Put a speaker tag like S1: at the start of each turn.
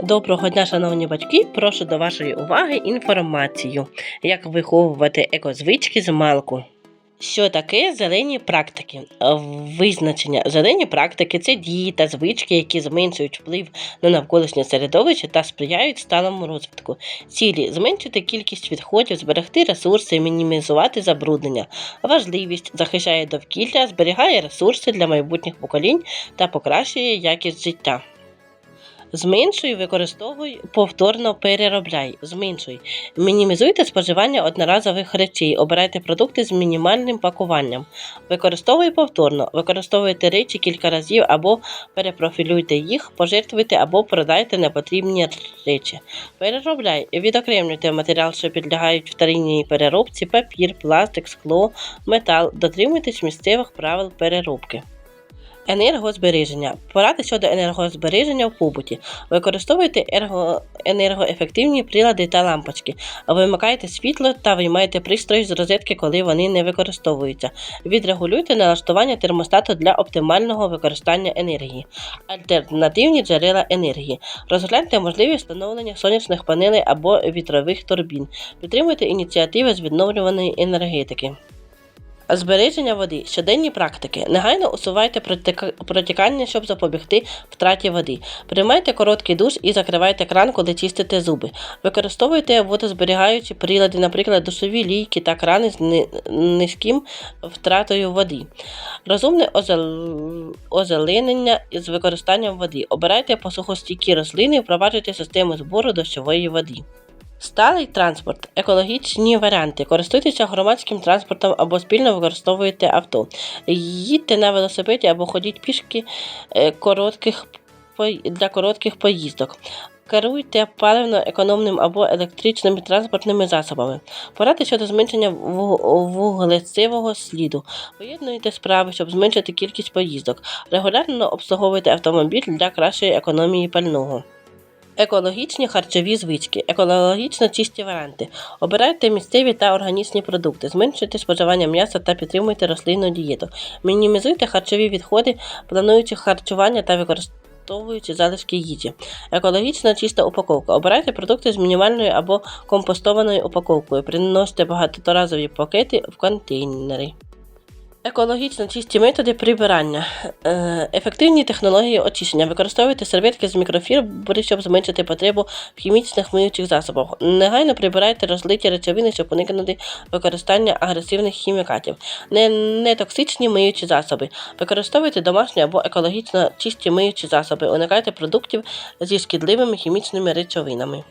S1: Доброго дня, шановні батьки! Прошу до вашої уваги інформацію, як виховувати екозвички з малку. Що таке зелені практики? Е, Визначення зелені практики це дії та звички, які зменшують вплив на навколишнє середовище та сприяють сталому розвитку. Цілі зменшити кількість відходів, зберегти ресурси, мінімізувати забруднення. Важливість захищає довкілля, зберігає ресурси для майбутніх поколінь та покращує якість життя. Зменшуй, використовуй, повторно переробляй. Зменшуй. Мінімізуйте споживання одноразових речей. Обирайте продукти з мінімальним пакуванням. Використовуй повторно. Використовуйте речі кілька разів або перепрофілюйте їх, пожертвуйте або продайте непотрібні речі. Переробляй. Відокремлюйте матеріал, що підлягають вторинній переробці, папір, пластик, скло, метал. Дотримуйтесь місцевих правил переробки. Енергозбереження. Поради щодо енергозбереження в побуті. Використовуйте ерго... енергоефективні прилади та лампочки. Вимикайте світло та виймайте пристрої з розетки, коли вони не використовуються. Відрегулюйте налаштування термостату для оптимального використання енергії. Альтернативні джерела енергії. Розгляньте можливість встановлення сонячних панелей або вітрових турбін. Підтримуйте ініціативи з відновлюваної енергетики. Збереження води, щоденні практики. Негайно усувайте протікання, щоб запобігти втраті води. Приймайте короткий душ і закривайте кран, коли чистите зуби. Використовуйте водозберігаючі прилади, наприклад, душові лійки та крани з низьким втратою води. Розумне озеленення з використанням води. Обирайте посухостійкі рослини, впроваджуйте систему збору дощової води. Сталий транспорт, екологічні варіанти. Користуйтеся громадським транспортом або спільно використовуйте авто. Їдьте на велосипеді або ходіть пішки е, коротких, для коротких поїздок. Керуйте паливно-економним або електричними транспортними засобами. Поради щодо зменшення вуг- вуглецевого сліду. Поєднуйте справи, щоб зменшити кількість поїздок. Регулярно обслуговуйте автомобіль для кращої економії пального. Екологічні харчові звички, екологічно чисті варіанти. Обирайте місцеві та органічні продукти, зменшуйте споживання м'яса та підтримуйте рослинну дієту. Мінімізуйте харчові відходи, плануючи харчування та використовуючи залишки їжі. Екологічно чиста упаковка. Обирайте продукти з мінімальною або компостованою упаковкою. Приносите багаторазові пакети в контейнери. Екологічно чисті методи прибирання, Е, ефективні технології очищення. Використовуйте серветки з мікрофібри, щоб зменшити потребу в хімічних миючих засобах. Негайно прибирайте розлиті речовини, щоб уникнути використання агресивних хімікатів. Не, нетоксичні миючі засоби. Використовуйте домашні або екологічно чисті миючі засоби. Уникайте продуктів зі шкідливими хімічними речовинами.